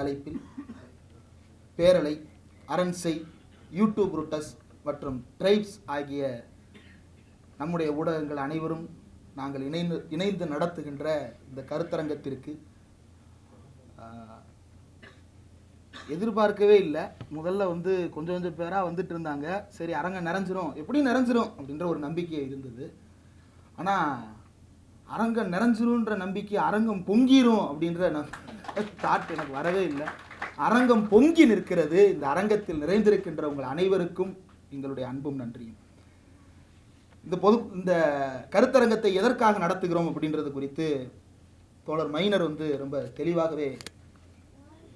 தலைப்பில் பேரலை அரண்சை யூடியூப் ரூட்டஸ் மற்றும் ட்ரைப்ஸ் ஆகிய நம்முடைய ஊடகங்கள் அனைவரும் நாங்கள் இணைந்து இணைந்து நடத்துகின்ற இந்த கருத்தரங்கத்திற்கு எதிர்பார்க்கவே இல்லை. முதல்ல வந்து கொஞ்சம் கொஞ்சம் பேராக வந்துட்டு இருந்தாங்க. சரி அரங்கம் நிறைஞ்சிரும். எப்படி நிறைஞ்சிரும் அப்படின்ற ஒரு நம்பிக்கை இருந்தது. ஆனால் அரங்கம் நிறைஞ்சிரும்ன்ற நம்பிக்கை அரங்கம் பொங்கிரும் அப்படின்ற தாட் எனக்கு வரவே இல்லை. அரங்கம் பொங்கி நிற்கிறது இந்த அரங்கத்தில் நிறைந்திருக்கின்ற உங்கள் அனைவருக்கும் எங்களுடைய அன்பும் நன்றியும். இந்த பொது இந்த கருத்தரங்கத்தை எதற்காக நடத்துகிறோம் அப்படின்றது குறித்து தோழர் மைனர் வந்து ரொம்ப தெளிவாகவே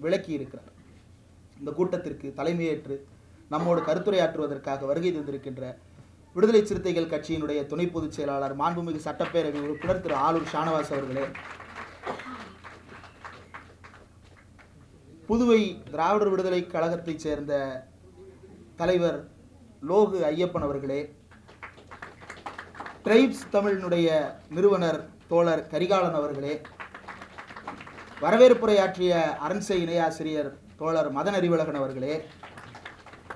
விளக்கி இருக்கிறார். இந்த கூட்டத்திற்கு தலைமையேற்று நம்மோடு கருத்துரையாற்றுவதற்காக வருகை தந்திருக்கின்ற விடுதலை சிறுத்தைகள் கட்சியினுடைய துணை பொதுச் செயலாளர் மாண்புமிகு சட்டப்பேரவை உறுப்பினர் திரு ஆலூர் ஷானவாஸ் அவர்களே. புதுவை திராவிடர் விடுதலை கழகத்தைச் சேர்ந்த தலைவர் லோகு ஐயப்பன் அவர்களே ட்ரைப்ஸ் தமிழினுடைய நிறுவனர் தோழர் கரிகாலன் அவர்களே வரவேற்புரையாற்றிய அரண்சை இணையாசிரியர் தோழர் மதன் அறிவழகன் அவர்களே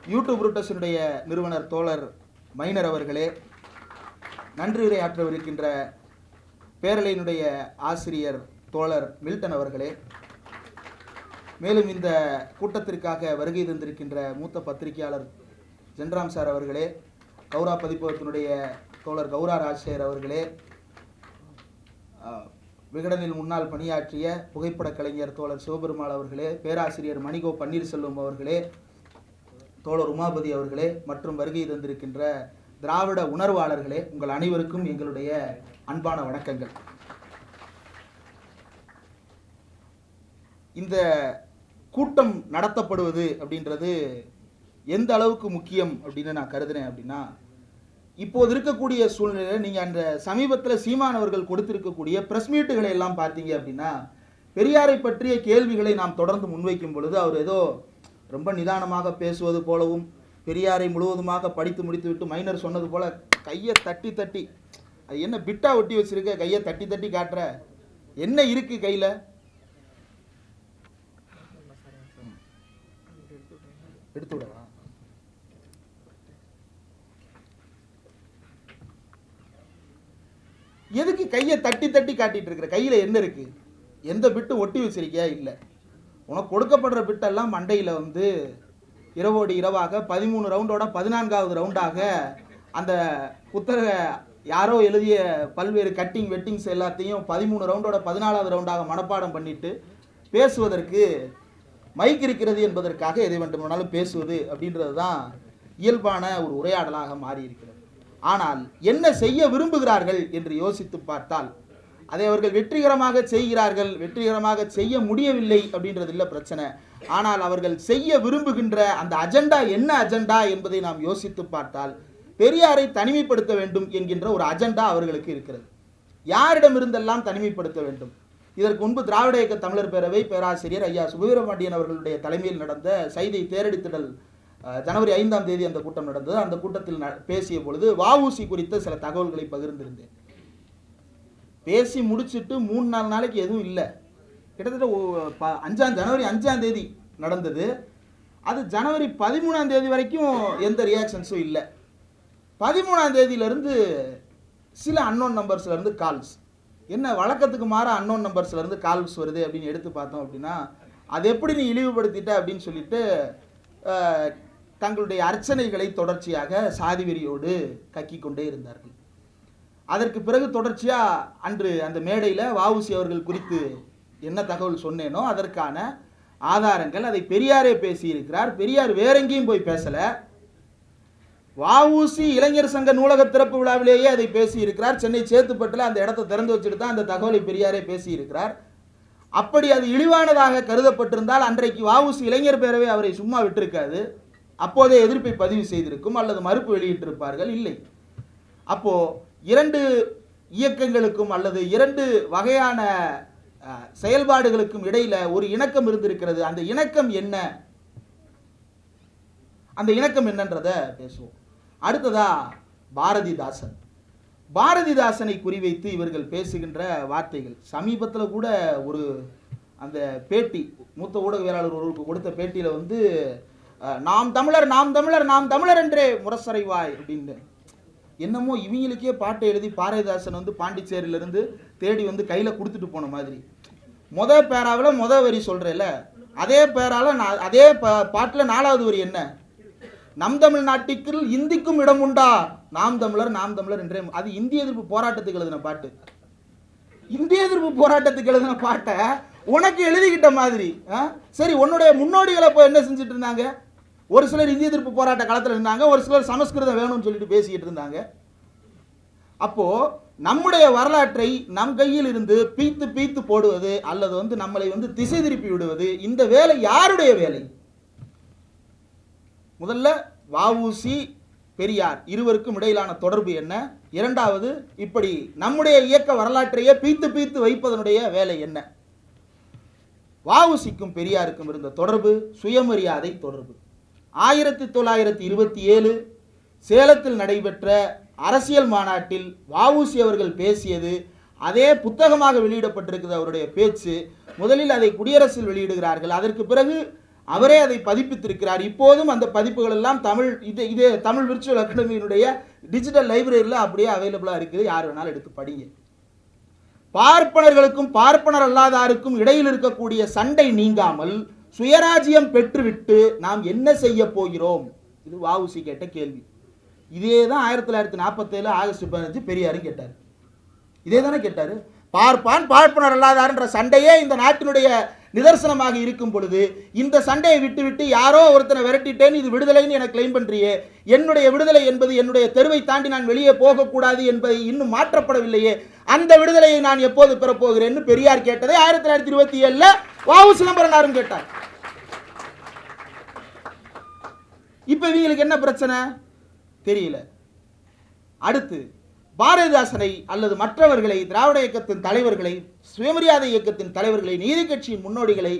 யூடியூப் ரூட்டஸினுடைய நிறுவனர் தோழர் மைனர் அவர்களே நன்றி உரையாற்றவிருக்கின்ற பேரலையினுடைய ஆசிரியர் தோழர் மில்டன் அவர்களே மேலும் இந்த கூட்டத்திற்காக வருகை தந்திருக்கின்ற மூத்த பத்திரிகையாளர் ஜென்ராம் சார் அவர்களே கௌரா பதிப்பகத்தினுடைய தோழர் கௌரா ராஜசேகர் அவர்களே விகடனில் முன்னால் பணியாற்றிய புகைப்பட கலைஞர் தோழர் சிவபெருமாள் அவர்களே பேராசிரியர் மணிகோ பன்னீர்செல்வம் அவர்களே தோழர் உமாபதி அவர்களே மற்றும் வருகை தந்திருக்கின்ற திராவிட உணர்வாளர்களே உங்கள் அனைவருக்கும் எங்களுடைய அன்பான வணக்கங்கள். இந்த கூட்டம் நடத்தப்படுவது அப்படின்றது எந்த அளவுக்கு முக்கியம் அப்படின்னு நான் கருதுனேன் அப்படின்னா இப்போது இருக்கக்கூடிய சூழ்நிலையில் நீங்கள் அந்த சமீபத்தில் சீமானவர்கள் கொடுத்திருக்கக்கூடிய ப்ரெஸ் மீட்டுகளை எல்லாம் பார்த்தீங்க அப்படின்னா பெரியாரை பற்றிய கேள்விகளை நாம் தொடர்ந்து முன்வைக்கும் பொழுது அவர் ஏதோ ரொம்ப நிதானமாக பேசுவது போலவும் பெரியாரை முழுவதுமாக படித்து முடித்துவிட்டு மைனர் சொன்னது போல கையை தட்டி தட்டி அது என்ன பிட்டா ஒட்டி வச்சிருக்க? கையை தட்டி தட்டி காட்டுற. என்ன இருக்கு கையில்? எடுத்து விடலாம் எதுக்கு கையை தட்டி தட்டி காட்டிட்டு இருக்கிற? கையில் என்ன இருக்கு? எந்த பிட்டு ஒட்டி வச்சிருக்கியா? இல்லை. உனக்கு கொடுக்கப்படுற பிட்டெல்லாம் மண்டையில் வந்து இரவோடு இரவாக பதிமூணு ரவுண்டோட பதினான்காவது ரவுண்டாக அந்த புத்தக யாரோ எழுதிய பல்வேறு கட்டிங் வெட்டிங்ஸ் எல்லாத்தையும் பதிமூணு ரவுண்டோட பதினாலாவது ரவுண்டாக மனப்பாடம் பண்ணிட்டு பேசுவதற்கு மைக் இருக்கிறது என்பதற்காக எதை வேண்டுமானாலும் பேசுவது அப்படின்றது தான் இயல்பான ஒரு உரையாடலாக மாறி இருக்கிறது ஆனால் என்ன செய்ய விரும்புகிறார்கள் என்று யோசித்து பார்த்தால் அதை அவர்கள் வெற்றிகரமாக செய்கிறார்கள் வெற்றிகரமாக செய்ய முடியவில்லை அப்படின்றது இல்லை பிரச்சனை. ஆனால் அவர்கள் செய்ய விரும்புகின்ற அந்த அஜெண்டா என்ன அஜெண்டா என்பதை நாம் யோசித்து பார்த்தால் பெரியாரை தனிமைப்படுத்த வேண்டும் என்கின்ற ஒரு அஜெண்டா அவர்களுக்கு இருக்கிறது. யாரிடமிருந்தெல்லாம் தனிமைப்படுத்த வேண்டும்? இதற்கு முன்பு திராவிட இயக்க தமிழர் பேரவை பேராசிரியர் ஐயா சுபவீரபாண்டியன் அவர்களுடைய தலைமையில் நடந்த சைதை தேரடித்திடல் ஜனவரி ஐந்தாம் தேதி அந்த கூட்டம் நடந்தது. அந்த கூட்டத்தில் ந- பேசிய பொழுது வஉசி குறித்த சில தகவல்களை பகிர்ந்திருந்தேன். பேசி முடிச்சுட்டு மூணு நாலு நாளைக்கு எதுவும் இல்லை. கிட்டத்தட்ட அஞ்சாம் ஜனவரி அஞ்சாம் தேதி நடந்தது. அது ஜனவரி பதிமூணாம் தேதி வரைக்கும் எந்த ரியாக்ஷன்ஸும் இல்லை. பதிமூணாம் தேதியிலேருந்து சில அன்னோன் நம்பர்ஸ்லேருந்து கால்ஸ் என்ன வழக்கத்துக்கு மாற அன்னோன் நம்பர்ஸ்லேருந்து கால்ஸ் வருது அப்படின்னு எடுத்து பார்த்தோம் அப்படின்னா அது எப்படி நீ இழிவுபடுத்திட்ட அப்படின்னு சொல்லிட்டு தங்களுடைய அர்ச்சனைகளை தொடர்ச்சியாக சாதிவெறியோடு கக்கி கொண்டே இருந்தார்கள். அதற்கு பிறகு தொடர்ச்சியாக அன்று அந்த மேடையில் வஉசி அவர்கள் குறித்து என்ன தகவல் சொன்னேனோ அதற்கான ஆதாரங்கள் அதை பெரியாரே பேசியிருக்கிறார். பெரியார் வேற எங்கேயும் போய் பேசலை. வஉசி இளைஞர் சங்க நூலக திறப்பு விழாவிலேயே அதை பேசியிருக்கிறார். சென்னை சேத்துப்பட்டில் அந்த இடத்தை திறந்து வச்சுட்டு தான் அந்த தகவலை பெரியாரே பேசியிருக்கிறார். அப்படி அது இழிவானதாக கருதப்பட்டிருந்தால் அன்றைக்கு வஉசி இளைஞர் பேரவை அவரை சும்மா விட்டிருக்காது. அப்போதே எதிர்ப்பை பதிவு செய்திருக்கும் அல்லது மறுப்பு வெளியிட்டிருப்பார்கள். இல்லை. அப்போது இரண்டு இயக்கங்களுக்கும் அல்லது இரண்டு வகையான செயல்பாடுகளுக்கும் இடையில ஒரு இணக்கம் இருந்திருக்கிறது. அந்த இணக்கம் என்ன? அந்த இணக்கம் என்னன்றத பேசுவோம். அடுத்ததா பாரதிதாசன். பாரதிதாசனை குறிவைத்து இவர்கள் பேசுகின்ற வார்த்தைகள். சமீபத்தில் கூட ஒரு அந்த பேட்டி மூத்த ஊடகவியலாளர் ஒருவருக்கு கொடுத்த பேட்டியில் வந்து நாம் தமிழர் நாம் தமிழர் நாம் தமிழர் என்றே முரசறைவாய் அப்படின்னு என்னமோ இவங்களுக்கே பாட்டை எழுதி பாரதிதாசன் வந்து பாண்டிச்சேரியிலிருந்து தேடி வந்து கையில் கொடுத்துட்டு போன மாதிரி. மொத பேராவில் மொத வரி சொல்கிறேல அதே பேரால் நான் அதே பா பாட்டில் நாலாவது வரி என்ன? நம் தமிழ்நாட்டுக்கு இந்திக்கும் இடம் உண்டா? நாம் தமிழர் நாம் தமிழர் என்றே. அது இந்திய எதிர்ப்பு போராட்டத்துக்கு எழுதின பாட்டு. இந்திய எதிர்ப்பு போராட்டத்துக்கு எழுதின பாட்டை உனக்கு எழுதிக்கிட்ட மாதிரி ஆ? சரி உன்னுடைய முன்னோடிகளை இப்போ என்ன செஞ்சுட்டு இருந்தாங்க? ஒரு சிலர் இந்திய எதிர்ப்பு போராட்ட காலத்தில் இருந்தாங்க ஒரு சிலர் சமஸ்கிருதம் வேணும்னு சொல்லிட்டு பேசிக்கிட்டு இருந்தாங்க. அப்போது நம்முடைய வரலாற்றை நம் கையில் இருந்து பீத்து பீத்து போடுவது அல்லது வந்து நம்மளை வந்து திசை திருப்பி விடுவது இந்த வேலை யாருடைய வேலை? முதல்ல வஉசி பெரியார் இருவருக்கும் இடையிலான தொடர்பு என்ன? இரண்டாவது இப்படி நம்முடைய இயக்க வரலாற்றையே பீத்து பீத்து வைப்பதனுடைய வேலை என்ன? வஉசிக்கும் பெரியாருக்கும் இருந்த தொடர்பு சுயமரியாதை தொடர்பு. ஆயிரத்தி தொள்ளாயிரத்தி இருபத்தி ஏழு சேலத்தில் நடைபெற்ற அரசியல் மாநாட்டில் வஉசி அவர்கள் பேசியது அதே புத்தகமாக வெளியிடப்பட்டிருக்குது அவருடைய பேச்சு. முதலில் அதை குடியரசில் வெளியிடுகிறார்கள். அதற்கு பிறகு அவரே அதை பதிப்பித்திருக்கிறார். இப்போதும் அந்த பதிப்புகள் எல்லாம் தமிழ் இது இது தமிழ் விர்ச்சுவல் அகாடமியினுடைய டிஜிட்டல் லைப்ரரியில் அப்படியே அவைலபிளாக இருக்குது. யார் வேணாலும் எடுத்து படிங்க. பார்ப்பனர்களுக்கும் பார்ப்பனர் அல்லாதாருக்கும் இடையில் இருக்கக்கூடிய சண்டை நீங்காமல் சுயராஜ்யம் பெற்றுவிட்டு நாம் என்ன செய்ய போகிறோம்? இது வாவுசி கேட்ட கேள்வி. இதே தான் ஆயிரத்தி தொள்ளாயிரத்தி நாற்பத்தேழு ஆகஸ்ட் பதினஞ்சு பெரியாரும் கேட்டார். இதே தானே கேட்டார்? பார்ப்பான் பார்ப்பனர் அல்லாதார்ன்ற சண்டையே இந்த நாட்டினுடைய நிதர்சனமாக இருக்கும் பொழுது இந்த சண்டையை விட்டுவிட்டு யாரோ ஒருத்தனை விரட்டிட்டேன் இது விடுதலைன்னு எனக்கு கிளைம் பண்றியே. என்னுடைய விடுதலை என்பது என்னுடைய தெருவை தாண்டி நான் வெளியே போகக்கூடாது என்பதை இன்னும் மாற்றப்படவில்லையே. அந்த விடுதலையை நான் எப்போது பெறப்போகிறேன்னு பெரியார் கேட்டதை ஆயிரத்தி தொள்ளாயிரத்தி இருபத்தி ஏழில் வாவு சிதம்பரனாரும் கேட்டார். இப்போ இவங்களுக்கு என்ன பிரச்சனை? தெரியல. அடுத்து பாரதிதாசனை அல்லது மற்றவர்களை திராவிட இயக்கத்தின் தலைவர்களை சுயமரியாதை இயக்கத்தின் தலைவர்களை நீதி கட்சியின் முன்னோடிகளை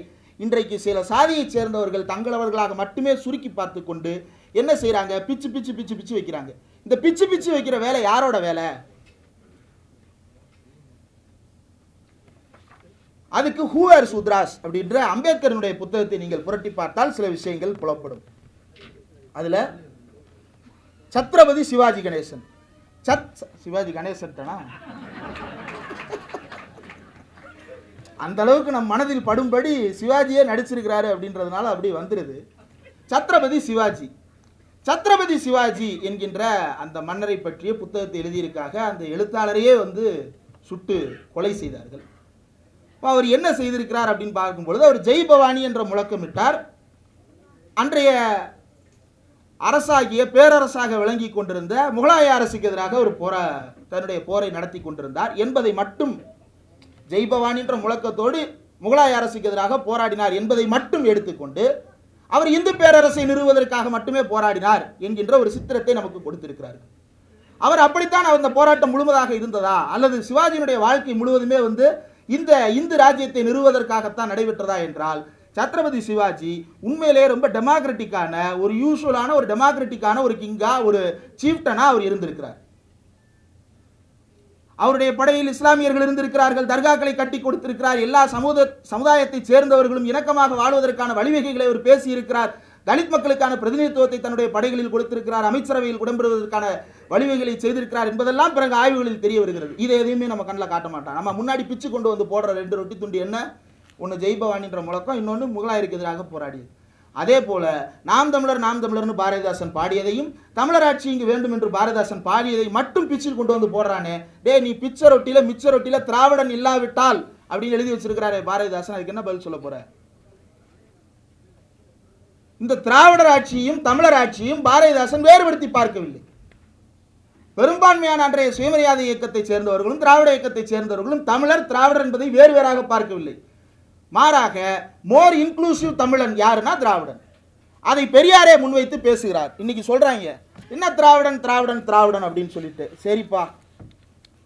இன்றைக்கு சில சாதியைச் சேர்ந்தவர்கள் தங்களவர்களாக மட்டுமே சுருக்கி பார்த்து கொண்டு என்ன செய்கிறாங்க பிச்சு பிச்சு பிச்சு பிச்சு வைக்கிறாங்க. இந்த பிச்சு பிச்சு வைக்கிற வேலை யாரோட வேலை? அதுக்கு ஹூஆர் சுத்ராஸ் அப்படின்ற அம்பேத்கரனுடைய புத்தகத்தை நீங்கள் புரட்டி பார்த்தால் சில விஷயங்கள் புலப்படும். அதில் சத்ரபதி சிவாஜி கணேசன். சத் சிவாஜி கணேசன்ட்டனா? அந்த அளவுக்கு நம் மனதில் படும்படி சிவாஜியே நடிச்சிருக்கிறாரு அப்படின்றதுனால அப்படி வந்துடுது சத்ரபதி சிவாஜி. சத்ரபதி சிவாஜி என்கின்ற அந்த மன்னரை பற்றிய புத்தகத்தை எழுதியிருக்காக அந்த எழுத்தாளரையே வந்து சுட்டு கொலை செய்தார்கள். இப்போ அவர் என்ன செய்திருக்கிறார் அப்படின்னு பார்க்கும்பொழுது அவர் ஜெய் பவானி என்ற முழக்கமிட்டார். அன்றைய அரசாகிய பேரரசாக விளங்கி கொண்டிருந்த முகலாய அரசுக்கு எதிராக ஒரு போர தன்னுடைய போரை நடத்தி கொண்டிருந்தார். என்பதை மட்டும் ஜெய்பவானின்ற முழக்கத்தோடு முகலாய அரசுக்கு எதிராக போராடினார் என்பதை மட்டும் எடுத்துக்கொண்டு அவர் இந்து பேரரசை நிறுவுவதற்காக மட்டுமே போராடினார் என்கின்ற ஒரு சித்திரத்தை நமக்கு கொடுத்திருக்கிறார் அவர் அப்படித்தான் அந்த போராட்டம் முழுவதாக இருந்ததா? அல்லது சிவாஜியினுடைய வாழ்க்கை முழுவதுமே வந்து இந்த இந்து ராஜ்யத்தை நிறுவுவதற்காகத்தான் நடைபெற்றதா என்றால் சத்ரபதி சிவாஜி உண்மையிலே ரொம்ப டெமோக்ரட்டிக்கான ஒரு யூஸ்வலான ஒரு டெமோக்ரட்டிக்கான ஒரு கிங்கா ஒரு சீஃப்டனா அவர் இருந்திருக்கிறார். அவருடைய படையில் இஸ்லாமியர்கள் இருந்திருக்கிறார்கள் தர்காக்களை கட்டி கொடுத்திருக்கிறார் எல்லா சமூக சமுதாயத்தைச் சேர்ந்தவர்களும் இணக்கமாக வாழ்வதற்கான வழிவகைகளை அவர் பேசியிருக்கிறார். தலித் மக்களுக்கான பிரதிநிதித்துவத்தை தன்னுடைய படைகளில் கொடுத்திருக்கிறார் அமைச்சரவையில் உடம்பெறுவதற்கான வழிவகைகளை செய்திருக்கிறார் என்பதெல்லாம் பிறகு ஆய்வுகளில் தெரிய வருகிறது. இதை எதையுமே நம்ம கண்ணில் காட்ட மாட்டான். நம்ம முன்னாடி பிச்சு கொண்டு வந்து போடுற ரெண்டு ரொட்டி துண்டு என்ன? ஒன்று ஜெய்பவானின்ற முழக்கம் இன்னொன்று முகலாயருக்கு எதிராக போராடியது. அதே போல நாம் தமிழர் நாம் தமிழர்னு பாரதிதாசன் பாடியதையும் தமிழர் ஆட்சி இங்கு வேண்டும் என்று பாரதிதாசன் பாடியதை மட்டும் பிச்சில் கொண்டு வந்து போடுறானே. டே நீ பிச்ச ரொட்டியில மிச்ச ரொட்டியில திராவிடன் இல்லாவிட்டால் அப்படின்னு எழுதி வச்சிருக்கிறாரே பாரதிதாசன் அதுக்கு என்ன பதில் சொல்ல போற? இந்த திராவிடர் ஆட்சியும் தமிழர் ஆட்சியும் பாரதிதாசன் வேறுபடுத்தி பார்க்கவில்லை. பெரும்பான்மையான அன்றைய சுயமரியாதை இயக்கத்தைச் சேர்ந்தவர்களும் திராவிட இயக்கத்தைச் சேர்ந்தவர்களும் தமிழர் திராவிடர் என்பதை வேறு வேறாக பார்க்கவில்லை. மாறாக மோர் இன்க்ளூசிவ் தமிழன் யாருன்னா திராவிடன். அதை பெரியாரே முன்வைத்து பேசுகிறார். இன்னைக்கு சொல்றாங்க என்ன திராவிடன் திராவிடன் திராவிடன்? அப்படின்னு சொல்லிட்டு. சரிப்பா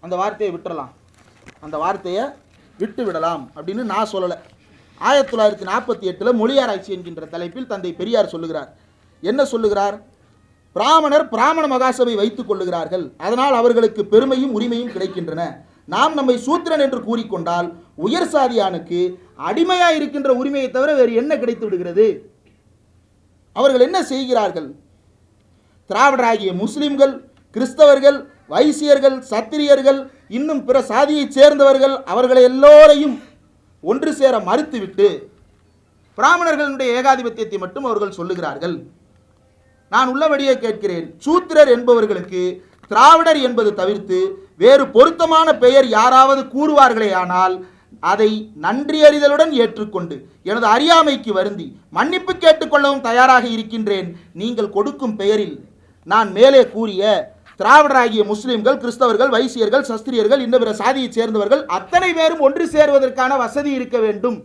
அந்த வார்த்தையை விட்டுறலாம். அந்த வார்த்தையை விட்டு விடலாம் அப்படின்னு நான் சொல்லலை. ஆயிரத்தி தொள்ளாயிரத்தி நாற்பத்தி எட்டில் மொழியாராய்ச்சி என்கின்ற தலைப்பில் தந்தை பெரியார் சொல்லுகிறார். என்ன சொல்லுகிறார்? பிராமணர் பிராமண மகாசபை வைத்துக் கொள்ளுகிறார்கள். அதனால் அவர்களுக்கு பெருமையும் உரிமையும் கிடைக்கின்றன. நாம் நம்மை சூத்திரன் என்று கூறிக்கொண்டால் உயர் சாதியானுக்கு அடிமையாக இருக்கின்ற உரிமையை தவிர வேறு என்ன கிடைத்து விடுகிறது? அவர்கள் என்ன செய்கிறார்கள்? திராவிடராகிய முஸ்லிம்கள் கிறிஸ்தவர்கள் வைசியர்கள் சத்திரியர்கள் இன்னும் பிற சாதியைச் சேர்ந்தவர்கள் அவர்களை எல்லோரையும் ஒன்று சேர மறுத்துவிட்டு பிராமணர்களுடைய ஏகாதிபத்தியத்தை மட்டும் அவர்கள் சொல்லுகிறார்கள். நான் உள்ளபடியே கேட்கிறேன். சூத்திரர் என்பவர்களுக்கு திராவிடர் என்பது தவிர்த்து வேறு பொருத்தமான பெயர் யாராவது கூறுவார்களேயானால் அதை நன்றியறிதலுடன் ஏற்றுக்கொண்டு எனது அறியாமைக்கு வருந்தி மன்னிப்பு கேட்டுக்கொள்ளவும் தயாராக இருக்கின்றேன் நீங்கள் கொடுக்கும் பெயரில் நான் மேலே கூறிய திராவிடராகிய முஸ்லிம்கள் கிறிஸ்தவர்கள் வைசியர்கள் சஸ்திரியர்கள் இன்ன பிற சாதியை சேர்ந்தவர்கள் அத்தனை பேரும் ஒன்று சேருவதற்கான வசதி இருக்க வேண்டும்.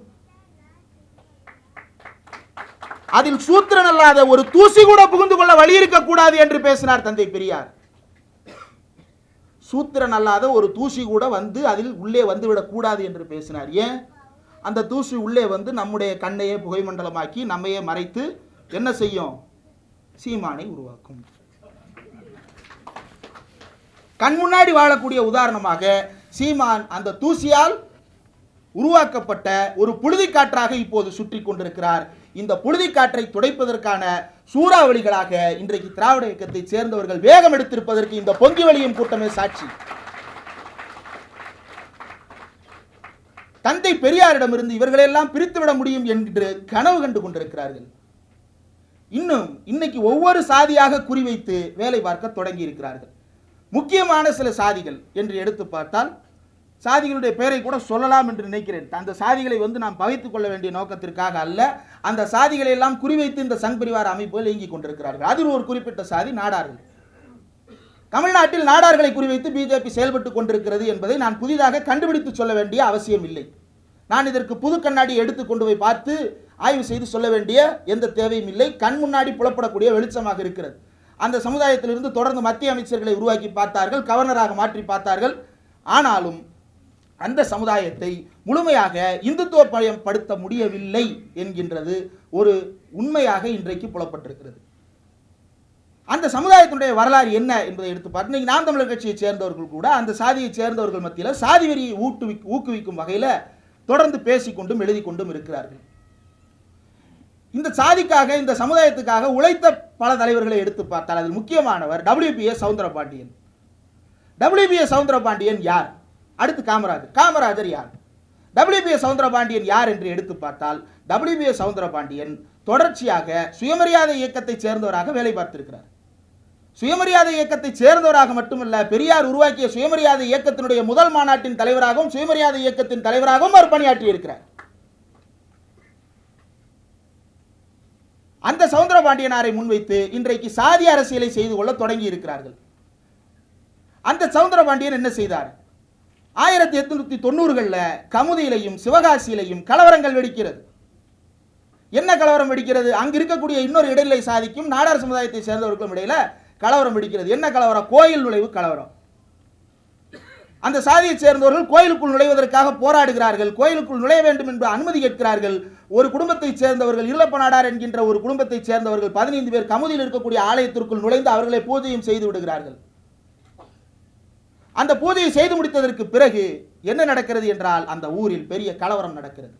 அதில் சூத்திரன் அல்லாத ஒரு தூசி கூட புகுந்து கொள்ள வழி இருக்கக்கூடாது என்று பேசினார் தந்தை பெரியார். சூத்திரன் அல்லாத ஒரு தூசி கூட வந்து அதில் உள்ளே வந்துவிடக்கூடாது என்று பேசினார். ஏன்? அந்த தூசி உள்ளே வந்து நம்முடைய கண்ணையே புகைமண்டலமாக்கி நம்மையே மறைத்து என்ன செய்யும்? சீமானை உருவாக்கும். கண் முன்னாடி வாழக்கூடிய உதாரணமாக சீமான் அந்த தூசியால் உருவாக்கப்பட்ட ஒரு புழுதிக்காற்றாக இப்போது சுற்றி கொண்டிருக்கிறார். இந்த புழுதி காற்றை துடைப்பதற்கான சூறாவளிகளாக இன்றைக்கு திராவிட இயக்கத்தை சேர்ந்தவர்கள் வேகம் எடுத்திருப்பதற்கு இந்த பொங்கி வழியும் கூட்டமே சாட்சி. தந்தை பெரியாரிடமிருந்து இவர்களெல்லாம் பிரித்துவிட முடியும் என்று கனவு கண்டு கொண்டிருக்கிறார்கள். இன்னும் இன்னைக்கு ஒவ்வொரு சாதியாக குறிவைத்து வேலை பார்க்க தொடங்கி இருக்கிறார்கள் முக்கியமான சில சாதிகள் என்று எடுத்து பார்த்தால் சாதிகளுடைய பெயரை கூட சொல்லலாம் என்று நினைக்கிறேன். அந்த சாதிகளை வந்து நாம் பகைத்துக் கொள்ள வேண்டிய நோக்கத்திற்காக அல்ல. அந்த சாதிகளை எல்லாம் குறிவைத்து இந்த சங் பரிவார அமைப்புகள் இயங்கிக் கொண்டிருக்கிறார்கள். அதில் ஒரு குறிப்பிட்ட சாதி நாடார்கள். தமிழ்நாட்டில் நாடார்களை குறிவைத்து பிஜேபி செயல்பட்டு கொண்டிருக்கிறது என்பதை நான் புதிதாக கண்டுபிடித்து சொல்ல வேண்டிய அவசியம் இல்லை. நான் இதற்கு புது கண்ணாடி எடுத்து கொண்டு போய் பார்த்து ஆய்வு செய்து சொல்ல வேண்டிய எந்த தேவையும் இல்லை. கண் முன்னாடி புலப்படக்கூடிய வெளிச்சமாக இருக்கிறது. அந்த சமுதாயத்திலிருந்து தொடர்ந்து மத்திய அமைச்சர்களை உருவாக்கி பார்த்தார்கள் கவர்னராக மாற்றி பார்த்தார்கள். ஆனாலும் அந்த சமுதாயத்தை முழுமையாக இந்துத்துவ பயன்படுத்த முடியவில்லை என்கின்றது ஒரு உண்மையாக இன்றைக்கு புலப்பட்டிருக்கிறது. அந்த சமுதாயத்தினுடைய வரலாறு என்ன என்பதை எடுத்து பார்த்து நாம் தமிழர் கட்சியைச் சேர்ந்தவர்கள் கூட அந்த சாதியைச் சேர்ந்தவர்கள் மத்தியில் சாதி வெறியை ஊட்டுவி ஊக்குவிக்கும் வகையில் தொடர்ந்து பேசிக்கொண்டும் எழுதி கொண்டும் இருக்கிறார்கள். இந்த சாதிக்காக இந்த சமுதாயத்துக்காக உழைத்த பல தலைவர்களை எடுத்து பார்த்தால் அதில் முக்கியமானவர் டபிள்யூபிஎஸ் சவுந்தரபாண்டியன். டபிள்யூபிஎஸ் சவுந்தரபாண்டியன் யார்? அடுத்து காமராஜர் காமராஜர் யார்? டபிள்யூபிஎஸ் சவுந்தரபாண்டியன் யார் என்று எடுத்து பார்த்தால் டபிள்யூபிஎஸ் சவுந்தரபாண்டியன் தொடர்ச்சியாக சுயமரியாதை இயக்கத்தைச் சேர்ந்தவராக வேலை பார்த்திருக்கிறார். சுயமரியாதை இயக்கத்தை சேர்ந்தவராக மட்டுமல்ல பெரியார் உருவாக்கிய சுயமரியாதை இயக்கத்தினுடைய முதல் மாநாட்டின் தலைவராகவும் சுயமரியாதை இயக்கத்தின் தலைவராகவும் அவர் பணியாற்றி இருக்கிறார் அந்த சவுந்தரபாண்டியனாரை முன்வைத்து இன்றைக்கு சாதி அரசியலை செய்து கொள்ள தொடங்கி இருக்கிறார்கள் அந்த சவுந்தரபாண்டியன் என்ன செய்தார்? ஆயிரத்தி எட்நூத்தி தொண்ணூறுகளில் கமுதியிலையும் சிவகாசியிலையும் கலவரங்கள் வெடிக்கிறது. என்ன கலவரம் வெடிக்கிறது? அங்கு இருக்கக்கூடிய இன்னொரு இடைநிலை சாதிக்கும் நாடார் சமுதாயத்தை சேர்ந்தவர்களுக்கும் இடையில கலவரம் வெடிக்கிறது. என்ன கலவரம்? கோயில் நுழைவு கலவரம். அந்த சாதியைச் சேர்ந்தவர்கள் கோயிலுக்குள் நுழைவதற்காக போராடுகிறார்கள். கோயிலுக்குள் நுழைய வேண்டும் என்று அனுமதி கேட்கிறார்கள். ஒரு குடும்பத்தைச் சேர்ந்தவர்கள் இல்லப்ப நாடார் என்கின்ற ஒரு குடும்பத்தைச் சேர்ந்தவர்கள் பதினைந்து பேர் கமுதியில் இருக்கக்கூடிய ஆலயத்திற்குள் நுழைந்து அவர்களை பூஜையும் செய்து விடுகிறார்கள். அந்த பூஜையை செய்து முடித்ததற்கு பிறகு என்ன நடக்கிறது என்றால் அந்த ஊரில் பெரிய கலவரம் நடக்கிறது.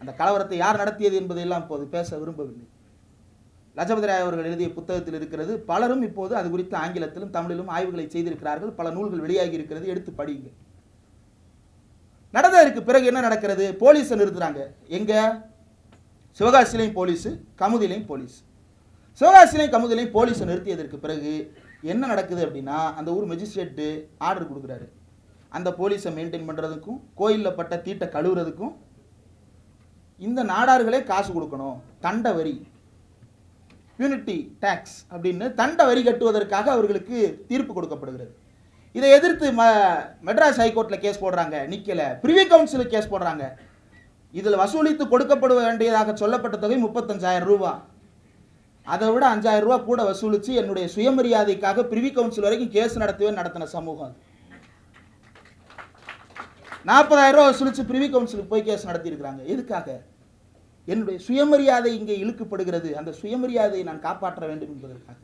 அந்த கலவரத்தை யார் நடத்தியது என்பதையெல்லாம் இப்போது பேச விரும்பவில்லை. லஜபதி ராய் அவர்கள் எழுதிய புத்தகத்தில் இருக்கிறது பலரும் இப்போது அது குறித்து ஆங்கிலத்திலும் தமிழிலும் ஆய்வுகளை செய்திருக்கிறார்கள் பல நூல்கள் வெளியாகி இருக்கிறது எடுத்து படியுங்க நடந்ததற்கு பிறகு என்ன நடக்கிறது? போலீஸை நிறுத்துறாங்க. எங்க? சிவகாசிலையும் போலீஸ் கமுதிலையும் போலீஸ். சிவகாசிலையும் கமுதிலையும் போலீஸை நிறுத்தியதற்கு பிறகு என்ன நடக்குது அப்படின்னா அந்த ஊர் மெஜிஸ்ட்ரேட்டு ஆர்டர் கொடுக்குறாரு. அந்த போலீஸை மெயின்டைன் பண்ணுறதுக்கும் கோயிலில் பட்ட தீட்டை கழுவுறதுக்கும் இந்த நாடார்களே காசு கொடுக்கணும். தண்ட வரி. யூனிட்டி டேக்ஸ் அப்படின்னு தண்ட வரி கட்டுவதற்காக அவர்களுக்கு தீர்ப்பு கொடுக்கப்படுகிறது. இதை எதிர்த்து ம மெட்ராஸ் ஹைகோர்ட்டில் கேஸ் போடுறாங்க நிற்கலை பிரிவி கவுன்சிலுக்கு கேஸ் போடுறாங்க. இதில் வசூலித்து கொடுக்கப்பட வேண்டியதாக சொல்லப்பட்ட தொகை முப்பத்தஞ்சாயிரம் ரூபா. அதை விட அஞ்சாயிரம் ரூபா கூட வசூலித்து என்னுடைய சுயமரியாதைக்காக பிரிவி கவுன்சில் வரைக்கும் கேஸ் நடத்தவே நடத்தின சமூகம் நாற்பதாயிரம் ரூபா வசூலித்து பிரிவி கவுன்சிலுக்கு போய் கேஸ் நடத்தியிருக்கிறாங்க. எதுக்காக? என்னுடைய சுயமரியாதை இங்கே இழுக்கப்படுகிறது. அந்த சுயமரியாதையை நான் காப்பாற்ற வேண்டும் என்பதற்காக.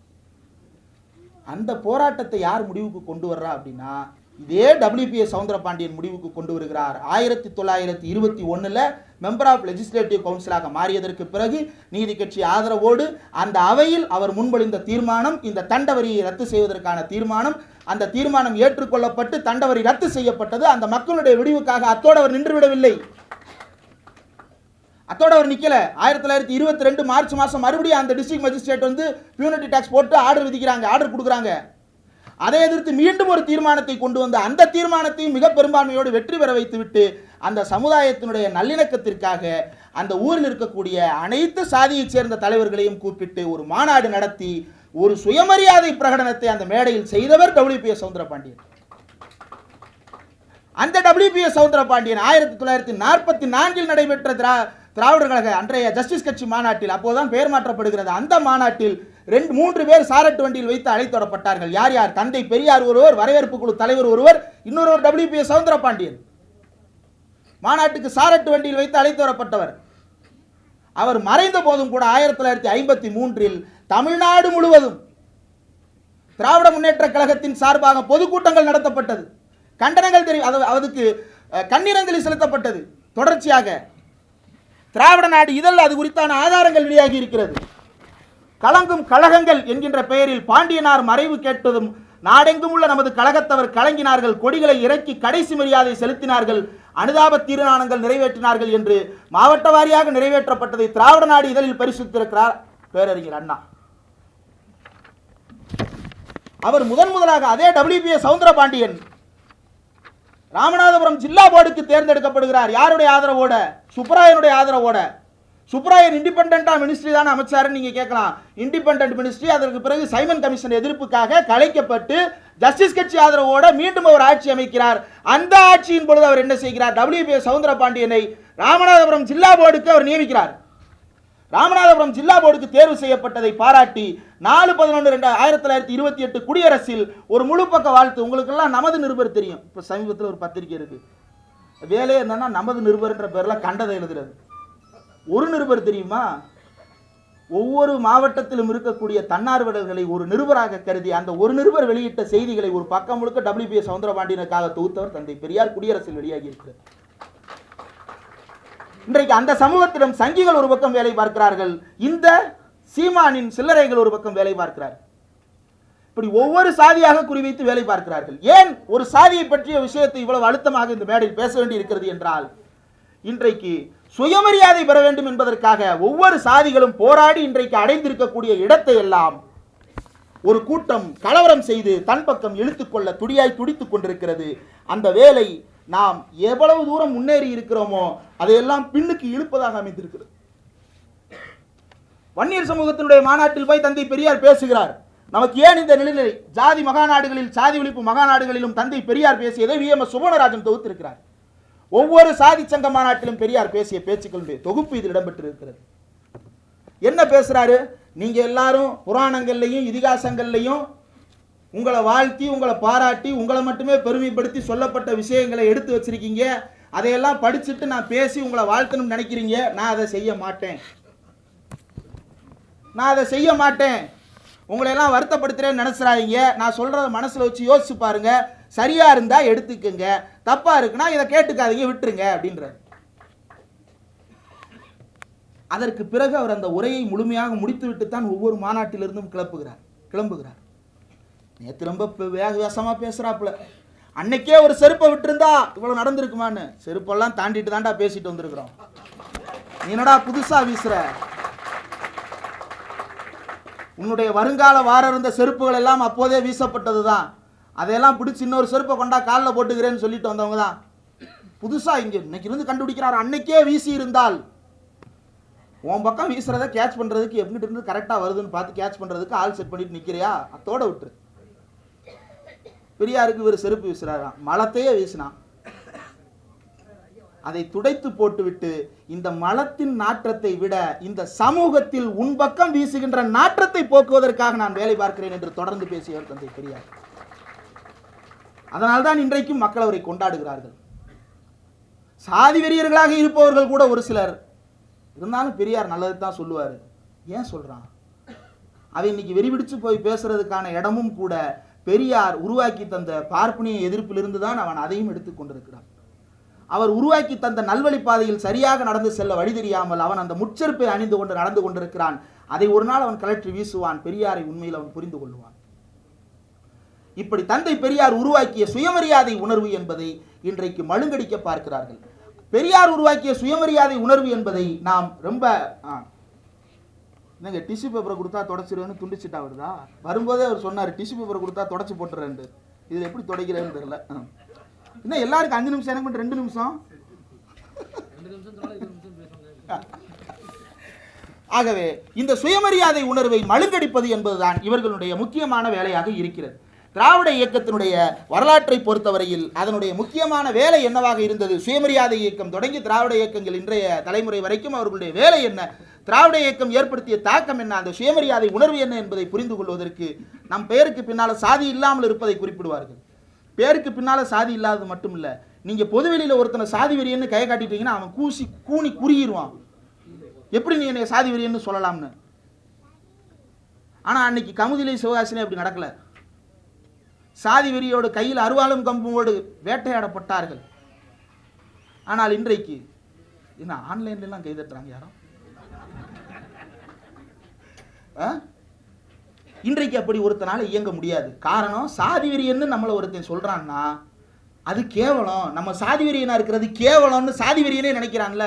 அந்த போராட்டத்தை யார் முடிவுக்கு கொண்டு வர்றா அப்படின்னா இதே டபிள்யூபிஎஸ் சவுந்தரபாண்டியன் முடிவுக்கு கொண்டு வருகிறார் ஆயிரத்தி தொள்ளாயிரத்தி இருபத்தி ஒன்றில் மெம்பர் ஆஃப் லெஜிஸ்லேட்டிவ் கவுன்சிலாக மாறியதற்கு பிறகு நீதி கட்சி ஆதரவோடு அந்த அவையில் அவர் முன்மொழிந்த தீர்மானம் இந்த தண்டவரியை ரத்து செய்வதற்கான தீர்மானம் அந்த தீர்மானம் ஏற்றுக்கொள்ளப்பட்டு தண்டவரி ரத்து செய்யப்பட்டது. அந்த மக்களுடைய விடிவுக்காக அத்தோடு அவர் நின்றுவிடவில்லை. அத்தோட அவர் நிக்கல. ஆயிரத்தி தொள்ளாயிரத்தி இருபத்தி ரெண்டு மார்ச் மாதம் மறுபடியும் அந்த டிஸ்ட்ரிக்ட் மஜிஸ்ட்ரேட் வந்து பியூனிட்டி டேக்ஸ் போட்டு ஆர்டர் விதிக்கிறாங்க ஆர்டர் கொடுக்குறாங்க. அதை எதிர்த்து மீண்டும் ஒரு தீர்மானத்தை கொண்டு வந்து அந்த தீர்மானத்தையும் மிக பெரும்பான்மையோடு வெற்றி பெற வைத்துவிட்டு அந்த சமுதாயத்தினுடைய நல்லிணக்கத்திற்காக அந்த ஊரில் இருக்கக்கூடிய அனைத்து சாதியைச் சேர்ந்த தலைவர்களையும் கூப்பிட்டு ஒரு மாநாடு நடத்தி ஒரு சுயமரியாதை பிரகடனத்தை அந்த மேடையில் செய்தவர் டபிள்யூபிஎஸ் சவுந்தரபாண்டியன். அந்த டபிள்யூபிஎஸ் சவுந்தரபாண்டியன் ஆயிரத்தி தொள்ளாயிரத்தி நாற்பத்தி நான்கில் நடைபெற்ற திரா திராவிடர் கழக அன்றைய ஜஸ்டிஸ் கட்சி மாநாட்டில் அப்போதுதான் பெயர் மாற்றப்படுகிறது. அந்த மாநாட்டில் ரெண்டு மூன்று பேர் சாரட்டு வண்டியில் வைத்து அழைத்தோடப்பட்டார்கள் யார் யார்? தந்தை பெரியார் ஒருவர் வரவேற்பு குழு தலைவர் ஒருவர் இன்னொருவர் டபிள்யூபி சவுந்தர பாண்டியன் மாநாட்டுக்கு சாரட்டு வண்டியில் வைத்து அழைத்து வரப்பட்டவர். அவர் மறைந்த போதும் கூட ஆயிரத்தி தொள்ளாயிரத்தி ஐம்பத்தி மூன்றில் தமிழ்நாடு முழுவதும் திராவிட முன்னேற்ற கழகத்தின் சார்பாக பொதுக்கூட்டங்கள் நடத்தப்பட்டது. கண்டனங்கள் தெரி அதுக்கு அஹ், கண்ணீரஞ்சலி செலுத்தப்பட்டது. தொடர்ச்சியாக திராவிட நாடு இதழ் அது குறித்தான ஆதாரங்கள் வெளியாகி இருக்கிறது. கலங்கும் கழகங்கள் என்கின்ற பெயரில் பாண்டியனார் மறைவு கேட்டதும் நாடெங்கும் உள்ள நமது கழகத்தவர் கலங்கினார்கள் கொடிகளை இறக்கி கடைசி மரியாதை செலுத்தினார்கள் அனுதாப தீர்மானங்கள் நிறைவேற்றினார்கள் என்று மாவட்ட வாரியாக நிறைவேற்றப்பட்டதை திராவிட நாடு இதழில் பரிசுத்திருக்கிறார் பேரறிஞர் அண்ணா. அவர் முதன் முதலாக அதே டபிள்யூபிஏ சவுந்தரபாண்டியன் ராமநாதபுரம் ஜில்லா போர்டுக்கு தேர்ந்தெடுக்கப்படுகிறார். யாருடைய ஆதரவோட? சுப்பராயனுடைய ஆதரவோட? சுப்ராயர் இண்டிபெண்ட்டாக மினிஸ்ட்ரி தானே அமைச்சாருன்னு நீங்கள் கேட்கலாம். இண்டிபெண்ட் மினிஸ்ட்ரி அதற்கு பிறகு சைமன் கமிஷன் எதிர்ப்புக்காக கலைக்கப்பட்டு ஜஸ்டிஸ் கட்சி ஆதரவோட மீண்டும் அவர் ஆட்சி அமைக்கிறார். அந்த ஆட்சியின் பொழுது அவர் என்ன செய்கிறார்? டபிள்யூபி சவுந்தரபாண்டியனை ராமநாதபுரம் ஜில்லா போர்டுக்கு அவர் நியமிக்கிறார். ராமநாதபுரம் ஜில்லா போர்டுக்கு தேர்வு செய்யப்பட்டதை பாராட்டி நாலு பதினொன்று ரெண்டு ஆயிரத்தி தொள்ளாயிரத்தி இருபத்தி எட்டு குடியரசில் ஒரு முழு பக்க வாழ்த்து. உங்களுக்கெல்லாம் நமது நிருபர் தெரியும். இப்போ சமீபத்தில் ஒரு பத்திரிக்கை இருக்கு. வேலையே என்னன்னா நமது நிருபர்ன்ற பேரில் கண்டதை எழுதுறது. ஒரு நிருபர் தெரியுமா? ஒவ்வொரு மாவட்டத்திலும் இருக்கக்கூடிய தன்னார்வலர்களை ஒரு நிருபராக கருதி அந்த ஒரு நிருபர் வெளியிட்ட செய்திகளை ஒரு பக்கம் முழுக்க டபிள்யூபிஎஸ் சவுந்தரபாண்டியனுக்காக தொகுத்தவர் தந்தை பெரியார் குடியரசில் வெளியாகி இருக்கிறார் இன்றைக்கு அந்த சமூகத்திடம் சங்கிகள் ஒரு பக்கம் வேலை பார்க்கிறார்கள். இந்த சீமானின் சில்லறைகள் ஒரு பக்கம் வேலை பார்க்கிறார். இப்படி ஒவ்வொரு சாதியாக குறிவைத்து வேலை பார்க்கிறார்கள். ஏன் ஒரு சாதியை பற்றிய விஷயத்தை இவ்வளவு அழுத்தமாக இந்த மேடையில் பேச வேண்டி இருக்கிறது என்றால் இன்றைக்கு சுயமரியாதை பெற வேண்டும் என்பதற்காக ஒவ்வொரு சாதிகளும் போராடி இன்றைக்கு அடைந்திருக்கக்கூடிய இடத்தை எல்லாம் ஒரு கூட்டம் கலவரம் செய்து தன் பக்கம் இழுத்துக்கொள்ள துடியாய் துடித்துக் கொண்டிருக்கிறது. அந்த வேலை நாம் எவ்வளவு தூரம் முன்னேறி இருக்கிறோமோ அதையெல்லாம் பின்னுக்கு இழுப்பதாக அமைந்திருக்கிறது. வன்னியர் சமூகத்தினுடைய மாநாட்டில் போய் தந்தை பெரியார் பேசுகிறார். நமக்கு ஏன் இந்த நிலைநிலை? ஜாதி மகாநாடுகளில் சாதி ஒழிப்பு மகாநாடுகளிலும் தந்தை பெரியார் பேசியதை வி எம் எஸ் சுபவனராஜன் தொகுத்திருக்கிறார். ஒவ்வொரு சாதி சங்க மாநாட்டிலும் பெரியார் பேசிய பேச்சுக்களுடைய தொகுப்பு இதில் இடம்பெற்றிருக்கிறது. என்ன பேசுறாரு? நீங்க எல்லாரும் புராணங்கள்லையும் இதிகாசங்கள்லையும் உங்களை வாழ்த்தி உங்களை பாராட்டி உங்களை மட்டுமே பெருமைப்படுத்தி சொல்லப்பட்ட விஷயங்களை எடுத்து வச்சிருக்கீங்க. அதையெல்லாம் படிச்சுட்டு நான் பேசி உங்களை வாழ்த்தணும்னு நினைக்கிறீங்க. நான் அதை செய்ய மாட்டேன். நான் அதை செய்ய மாட்டேன். உங்களையெல்லாம் வருத்தப்படுத்துறேன்னு நினைச்சிடாதீங்க நான் சொல்றத மனசுல வச்சு யோசிச்சு பாருங்க. சரியா இருந்தா எடுத்துக்கோங்க. தப்பா இருக்குன்னா இதை கேட்டுக்காதீங்க விட்டுருங்க அப்படின்றார். அதற்கு பிறகு அவர் அந்த உரையை முழுமையாக முடித்துவிட்டு தான் ஒவ்வொரு மாநாட்டிலிருந்தும் கிளப்புகிறார் கிளம்புகிறார். நேற்று ரொம்ப வேக வேசமாக பேசுகிறாப்புல அன்னைக்கே ஒரு செருப்பை விட்டுருந்தா இவ்வளோ நடந்திருக்குமான்னு. செருப்பெல்லாம் தாண்டிட்டு தாண்டா பேசிட்டு வந்திருக்கிறோம். என்னடா புதுசா வீசுற? உன்னுடைய வருங்கால வார இருந்த செருப்புகள் எல்லாம் அப்போதே வீசப்பட்டது தான் அதையெல்லாம் பிடிச்சி இன்னொரு செருப்பை கொண்டா காலில் போட்டுக்கிறேன்னு சொல்லிட்டு வந்தவங்க தான். புதுசாக இங்கே இன்னைக்கு இருந்து கண்டுபிடிக்கிறார். அன்னைக்கே வீசி இருந்தால். உன் பக்கம் வீசுறத கேட்ச் பண்ணுறதுக்கு எங்கிட்ட இருந்து கரெக்டாக வருதுன்னு பார்த்து கேட்ச் பண்ணுறதுக்கு ஆள் செட் பண்ணிட்டு நிற்கிறியா அத்தோட விட்டுரு. பெரியாருக்கு இவர் செருப்பு வீசுறாராம் மலத்தையே வீசினான். அதை துடைத்து போட்டுவிட்டு இந்த மலத்தின் நாற்றத்தை விட இந்த சமூகத்தில் உன் பக்கம் வீசுகின்ற நாற்றத்தை போக்குவதற்காக நான் வேலை பார்க்கிறேன் என்று தொடர்ந்து பேசியவர் தந்தை பெரியார். அதனால்தான் இன்றைக்கும் மக்கள் அவரை கொண்டாடுகிறார்கள். சாதி வெறியர்களாக இருப்பவர்கள் கூட ஒரு சிலர். இருந்தாலும் பெரியார் நல்லது தான் சொல்லுவார். ஏன் சொல்றான்? அவன் இன்னைக்கு வெறிபிடிச்சு போய் பேசுறதுக்கான இடமும் கூட பெரியார் உருவாக்கி தந்த பார்ப்பனிய எதிர்ப்பிலிருந்து தான் அவன் அதையும் எடுத்துக் கொண்டிருக்கிறான். அவர் உருவாக்கி தந்த நல்வழி பாதையில் சரியாக நடந்து செல்ல வழி தெரியாமல் அவன் அந்த முச்செருப்பை அணிந்து கொண்டு நடந்து கொண்டிருக்கிறான். அதை ஒரு நாள் அவன் கலற்றி வீசுவான். பெரியாரை உண்மையில் அவன் புரிந்து கொள்வான் இப்படி தந்தை பெரியார் உருவாக்கிய சுயமரியாதை உணர்வு என்பதை இன்றைக்கு மழுங்கடிக்க பார்க்கிறார்கள். பெரியார் உருவாக்கிய சுயமரியாதை உணர்வு என்பதை நாம் ரொம்ப ஆ. என்னங்க டிஷ்யூ பேப்பரை கொடுத்தா தொடச்சிருவேன்னு துண்டிச்சுட்டா வருதா? வரும்போதே அவர் சொன்னார் டிஷ்யூ பேப்பரை கொடுத்தா தொடச்சி போட்டுறேன் இதில் எப்படி தொடக்கிறேன்னு தெரியல. இன்னும் எல்லாருக்கும் அஞ்சு நிமிஷம் எனக்கு ரெண்டு நிமிஷம்? ஆகவே இந்த சுயமரியாதை உணர்வை மழுங்கடிப்பது என்பதுதான் இவர்களுடைய முக்கியமான வேலையாக இருக்கிறது. திராவிட இயக்கத்தினுடைய வரலாற்றை பொறுத்தவரையில் அதனுடைய முக்கியமான வேலை என்னவாக இருந்தது? சுயமரியாதை இயக்கம் தொடங்கி திராவிட இயக்கங்கள் இன்றைய தலைமுறை வரைக்கும் அவர்களுடைய வேலை என்ன? திராவிட இயக்கம் ஏற்படுத்திய தாக்கம் என்ன? அந்த சுயமரியாதை உணர்வு என்ன என்பதை புரிந்து கொள்வதற்கு நம் பெயருக்கு பின்னால் சாதி இல்லாமல் இருப்பதை குறிப்பிடுவார்கள். பேருக்கு பின்னால் சாதி இல்லாதது மட்டும் இல்லை நீங்கள் பொதுவெளியில் ஒருத்தனை சாதி வெறியன்னு கை காட்டிட்டீங்கன்னா அவன் கூசி கூனி குறுகிடுவான் எப்படி நீ என்னை சாதி வெறியன்னு சொல்லலாம்னு? ஆனால் அன்னைக்கு கமுதிலை சிவகாசினே அப்படி நடக்கல. சாதி வெறியோடு கையில் அருவாளும் கம்புமோடு வேட்டையாடப்பட்டார்கள். ஆனால் இன்றைக்கு என்ன ஆன்லைன்லாம் கைதட்டுறாங்க யாரும் ஆ? இன்றைக்கு அப்படி ஒருத்தனால இயங்க முடியாது. காரணம் சாதி வெறியன்னு நம்மளை ஒருத்தன் சொல்றான்னா அது கேவலம். நம்ம சாதி வெறியனா இருக்கிறது கேவலம்னு சாதி வெறியனே நினைக்கிறான்ல.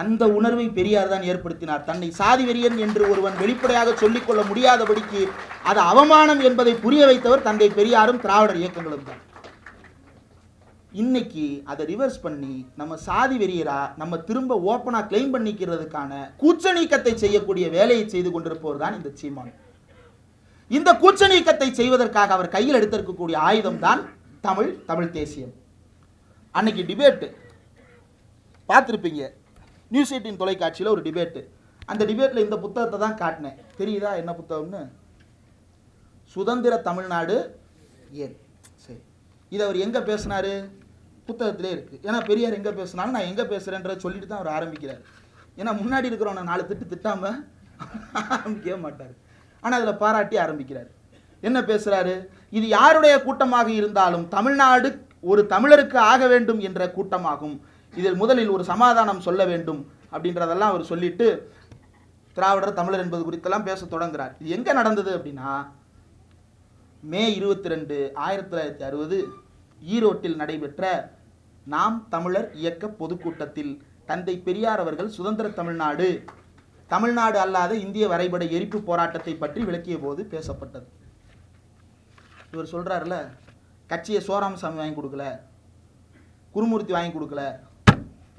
அந்த உணர்வை பெரியார் தான் ஏற்படுத்தினார். தன்னை சாதி வெறியன் என்று ஒருவன் வெளிப்படையாக சொல்லிக்கொள்ள முடியாதபடிக்கு அது அவமானம் என்பதை புரிய வைத்தவர் தந்தை பெரியாரும் திராவிடர் இயக்கங்களும் தான். இன்னைக்கு அதை ரிவர்ஸ் பண்ணி நம்ம சாதி வெறியரா நம்ம திரும்ப ஓப்பனாக கிளைம் பண்ணிக்கிறதுக்கான கூச்ச நீக்கத்தை செய்யக்கூடிய வேலையை செய்து கொண்டிருப்பவர் தான் இந்த சீமான். இந்த கூச்ச நீக்கத்தை செய்வதற்காக அவர் கையில் எடுத்திருக்கக்கூடிய ஆயுதம் தான் தமிழ் தமிழ் தேசியம். அன்னைக்கு டிபேட்டு பார்த்துருப்பீங்க. நியூஸ் எயிட்டின் தொலைக்காட்சியில் ஒரு டிபேட்டு அந்த டிபேட்டில் இந்த புத்தகத்தை தான் காட்டினேன். தெரியுதா என்ன புத்தகம்னு? சுதந்திர தமிழ்நாடு ஏன் சரி. இதை அவர் எங்கே பேசினாரு? புத்தகத்திலே இருக்குது ஏன்னா பெரியார் எங்கே பேசினாலும் நான் எங்கே பேசுகிறேன்ற சொல்லிட்டு தான் அவர் ஆரம்பிக்கிறார். ஏன்னா முன்னாடி இருக்கிறவனை நாலு திட்டு திட்டாமல் ஆரம்பிக்கவே மாட்டார். ஆனால் அதில் பாராட்டி ஆரம்பிக்கிறார். என்ன பேசுகிறாரு இது யாருடைய கூட்டமாக இருந்தாலும் தமிழ்நாடு ஒரு தமிழருக்கு ஆக வேண்டும் என்ற கூட்டமாகும். இதில் முதலில் ஒரு சமாதானம் சொல்ல வேண்டும் அப்படின்றதெல்லாம் அவர் சொல்லிட்டு திராவிடர் தமிழர் என்பது குறித்தெல்லாம் பேச தொடங்குறார். இது எங்கே நடந்தது அப்படின்னா மே இருபத்தி ரெண்டு ஆயிரத்தி தொள்ளாயிரத்தி அறுபது ஈரோட்டில் நடைபெற்ற நாம் தமிழர் இயக்க பொதுக்கூட்டத்தில் தந்தை பெரியார் அவர்கள் சுதந்திர தமிழ்நாடு தமிழ்நாடு அல்லாத இந்திய வரைபட எரிப்பு போராட்டத்தை பற்றி விளக்கிய போது பேசப்பட்டது. இவர் சொல்றாருல கட்சியை சோராமசாமி வாங்கி கொடுக்கல குருமூர்த்தி வாங்கி கொடுக்கல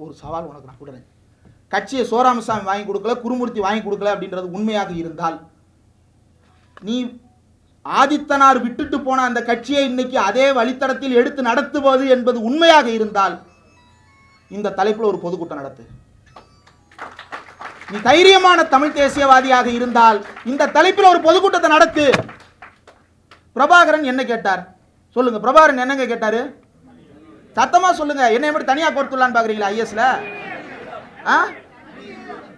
ஒரு சவால் உனக்கு நான் விடுறேன் கட்சியை சோராமசாமி வாங்கி கொடுக்கல குருமூர்த்தி வாங்கி கொடுக்கல அப்படின்றது உண்மையாக இருந்தால் நீ ஆதித்தனார் விட்டுட்டு போன அந்த கட்சியை இன்னைக்கு அதே வழித்தடத்தில் எடுத்து நடத்துவது என்பது உண்மையாக இருந்தால் இந்த தலைப்புல ஒரு பொதுக்கூட்டம் நடத்து. நீ தைரியமான தமிழ் தேசியவாதியாக இருந்தால் இந்த தலைப்பில் ஒரு பொதுக்கூட்டத்தை நடத்து. பிரபாகரன் என்ன கேட்டார்? சொல்லுங்க பிரபாகரன் என்னங்க கேட்டாரு? சத்தமாக சொல்லுங்க. என்னை எப்படி தனியாக கொடுத்துடலான்னு பார்க்குறீங்களா ஐஎஸ்ல ஆ?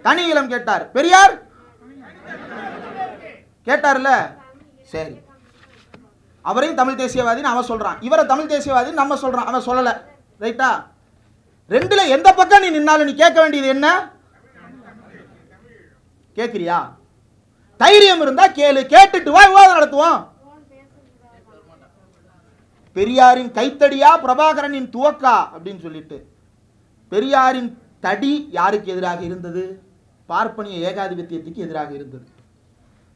தனி இளம் கேட்டார். பெரியார்? கேட்டார்ல? சரி. அவரையும் தமிழ் தேசியவாதின்னு அவன் சொல்கிறான் இவரை தமிழ் தேசியவாதின்னு நம்ம சொல்கிறான் அவன் சொல்லலை. ரைட்டா? ரெண்டில் எந்த பக்கம் நீ நின்னாலும் நீ கேட்க வேண்டியது என்ன? கேட்குறியா? தைரியம் இருந்தால் கேளு. கேட்டுட்டு வா விவாதம் நடத்துவோம். பெரியாரின் கைத்தடியா பிரபாகரனின் துவக்கா அப்படின்னு சொல்லிட்டு. பெரியாரின் தடி யாருக்கு எதிராக இருந்தது? பார்ப்பனிய ஏகாதிபத்தியத்துக்கு எதிராக இருந்தது.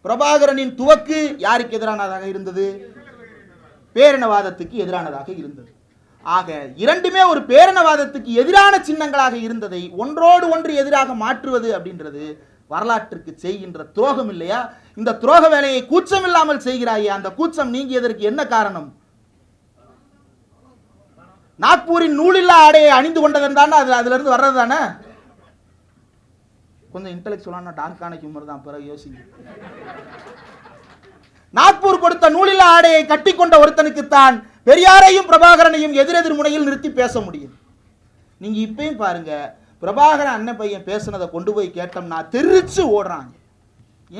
பிரபாகரனின் துவக்கு யாருக்கு எதிரானதாக இருந்தது? பேரினவாதத்துக்கு எதிரானதாக இருந்தது. ஆக இரண்டுமே ஒரு பேரினவாதத்துக்கு எதிரான சின்னங்களாக இருந்ததை ஒன்றோடு ஒன்று எதிராக மாற்றுவது அப்படின்றது வரலாற்றுக்கு செய்கின்ற துரோகம் இல்லையா? இந்த துரோக வேலையை கூச்சம் இல்லாமல் செய்கிறாயே அந்த கூச்சம் நீங்கியதற்கு என்ன காரணம்? நாக்பூரின் நூலில்லா ஆடையை அணிந்து கொண்டதன் தானே அது அதுலேருந்து வர்றது தானே? கொஞ்சம் இன்டெலெக்சுவலான டார்க்கான ஹியூமர் தான் பிறகு யோசிங்க. நாக்பூர் கொடுத்த நூலில்லா ஆடையை கட்டிக்கொண்ட ஒருத்தனுக்குத்தான் பெரியாரையும் பிரபாகரனையும் எதிரெதிர் முனையில் நிறுத்தி பேச முடியும். நீங்க இப்பயும் பாருங்க பிரபாகரன் அண்ணன் பையன் பேசுனதை கொண்டு போய் கேட்டோம்னா தெரிச்சு ஓடுறாங்க.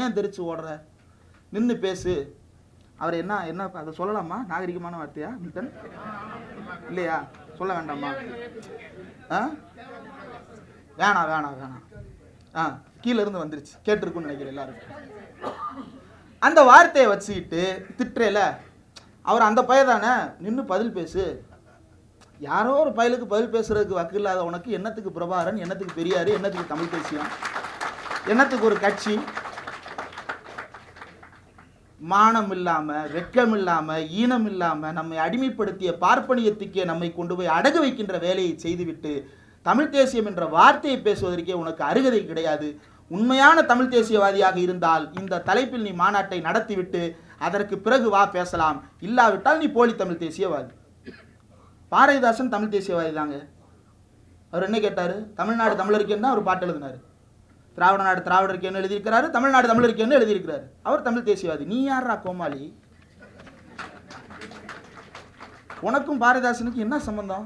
ஏன் தெரிச்சு ஓடுற? நின்று பேசு. அவர் என்ன என்ன அதை சொல்லலாமா? நாகரிகமான வார்த்தையா மில்டன்? இல்லையா? சொல்ல வேண்டாமா? ஆ? வேணாம் வேணாம் வேணாம். ஆ கீழே இருந்து வந்துருச்சு. கேட்டிருக்குன்னு நினைக்கிறேன் எல்லாருக்கும் அந்த வார்த்தையை வச்சுக்கிட்டு திட்டுறேல அவர் அந்த பைய தானே? நின்று பதில் பேசு. யாரோ ஒரு பயலுக்கு பதில் பேசுறதுக்கு வக்கு இல்லாத உனக்கு என்னத்துக்கு பிரபாகரன் என்னத்துக்கு பெரியார் என்னத்துக்கு தமிழ் தேசியம் என்னத்துக்கு ஒரு கட்சி? மானம் இல்லாமல் வெக்கம் இல்லாமல் ஈனம் இல்லாமல் நம்மை அடிமைப்படுத்திய பார்ப்பனியத்துக்கே நம்மை கொண்டு போய் அடகு வைக்கின்ற வேலையை செய்துவிட்டு தமிழ் தேசியம் என்ற வார்த்தையை பேசுவதற்கே உனக்கு அருகதை கிடையாது. உண்மையான தமிழ் தேசியவாதியாக இருந்தால் இந்த தலைப்பில் நீ மாநாட்டை நடத்திவிட்டு அதற்கு பிறகு வா பேசலாம். இல்லாவிட்டால் நீ போலி தமிழ் தேசியவாதி. பாரதிதாசன் தமிழ் தேசியவாதி தாங்க. அவர் என்ன கேட்டார்? தமிழ்நாடு தமிழருக்கேன்னு தான் அவர் பாட்டு எழுதினார். திராவிட நாடு திராவிடருக்கேன்னு எழுதியிருக்கிறாரு? தமிழ்நாடு தமிழருக்கேன்னு எழுதியிருக்கிறாரு? அவர் தமிழ் தேசியவாதி. நீ யாரா கோமாளி? உனக்கும் பாரதிதாசனுக்கும் என்ன சம்பந்தம்?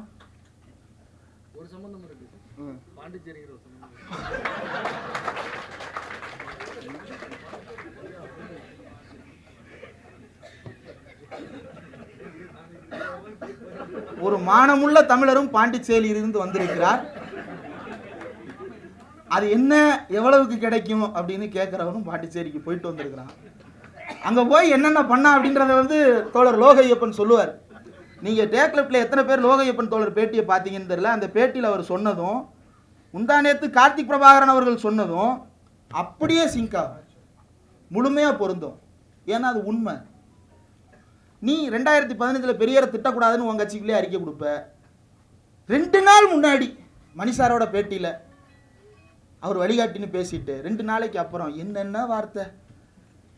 ஒரு சம்பந்தம் இருக்கு. ம். பாண்டிச்சேரிங்கிற ஒரு சம்பந்தம் ஒரு மானமுள்ள தமிழரும் பாண்டிச்சேரியில் இருந்து வந்திருக்கிறார். அது என்ன எவ்வளவுக்கு கிடைக்கும் அப்படின்னு கேட்குறவனும் பாண்டிச்சேரிக்கு போயிட்டு வந்திருக்கிறான். அங்கே போய் என்னென்ன பண்ணா அப்படின்றத வந்து தோழர் லோகையப்பன் சொல்லுவார். நீங்கள் டேக்லெட்டில் எத்தனை பேர் லோகையப்பன் தோழர் பேட்டியை பார்த்தீங்கன்னு தெரியல. அந்த பேட்டியில் அவர் சொன்னதும் முந்தானேத்து கார்த்திக் பிரபாகரன் அவர்கள் சொன்னதும் அப்படியே சிங்க் ஆகும். முழுமையாக பொருந்தும். ஏன்னா அது உண்மை. நீ ரெண்டாயிரத்தி பதினஞ்சில் பெரியாரை திட்டக்கூடாதுன்னு உன் கட்சிக்குள்ளேயே அறிக்கை கொடுப்ப. ரெண்டு நாள் முன்னாடி மணிசாரோட பேட்டியில் அவர் வழிகாட்டின்னு பேசிட்டு ரெண்டு நாளைக்கு அப்புறம் என்னென்ன வார்த்தை?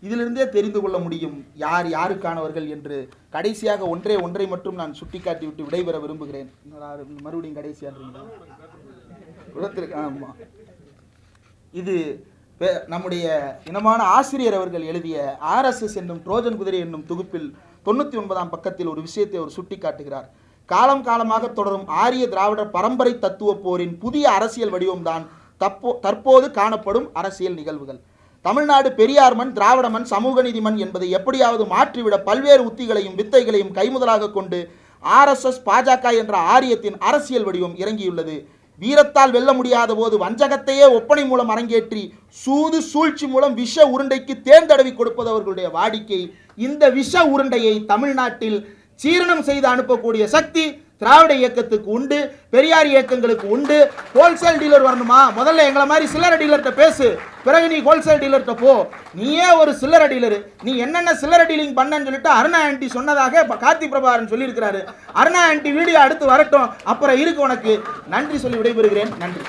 இதிலிருந்தே தெரிந்து கொள்ள முடியும் யார் யாருக்கானவர்கள்? என்று கடைசியாக ஒன்றே ஒன்றை மட்டும் நான் சுட்டிக்காட்டி விட்டு விடைபெற விரும்புகிறேன். மறுபடியும் கடைசியாக விடத்திற்கு ஆமாம் இது பெ- நம்முடைய இனமான ஆசிரியர் அவர்கள் எழுதிய ஆர்எஸ்எஸ் என்னும் ட்ரோஜன் குதிரை என்னும் தொகுப்பில் தொண்ணூற்றி ஒன்பதாம் பக்கத்தில் ஒரு விஷயத்தை அவர் சுட்டிக்காட்டுகிறார். காலம் காலமாக தொடரும் ஆரிய திராவிடர் பரம்பரை தத்துவ போரின் புதிய அரசியல் வடிவம்தான் தப்போ தற்போது காணப்படும் அரசியல் நிகழ்வுகள். தமிழ்நாடு பெரியார் மண் திராவிட மண் சமூக நீதி மண் என்பதை எப்படியாவது மாற்றிவிட பல்வேறு உத்திகளையும் வித்தைகளையும் கைமுதலாக கொண்டு ஆர்எஸ்எஸ் பாஜக என்ற ஆரியத்தின் அரசியல் வடிவம் இறங்கியுள்ளது. வீரத்தால் வெல்ல முடியாத போது வஞ்சகத்தையே ஒப்பனை மூலம் அரங்கேற்றி சூது சூழ்ச்சி மூலம் விஷ உருண்டைக்கு தேர்ந்தடவி கொடுப்பது அவர்களுடைய வாடிக்கை இந்த விஷ உருண்டையை தமிழ்நாட்டில் சீரணம் செய்து அனுப்பக்கூடிய சக்தி திராவிட இயக்கத்துக்கு உண்டு பெரியார் இயக்கங்களுக்கு உண்டு. ஹோல்சேல் டீலர் வரணுமா? முதல்ல எங்களை மாதிரி சில்லறை டீலர்கிட்ட பேசு. பிறகு நீ ஹோல்சேல் டீலர்கிட்ட போ. நீயே ஒரு சில்லறை டீலர் நீ என்னென்ன சில்லறை டீலிங் பண்ணன்னு சொல்லிட்டு அருணா ஆண்டி சொன்னதாக கார்த்தி பிரபாகரன் சொல்லியிருக்கிறாரு. அருணா ஆண்டி வீடியோ அடுத்து வரட்டும். அப்புறம் இருக்கு உனக்கு. நன்றி சொல்லி விடைபெறுகிறேன். நன்றி.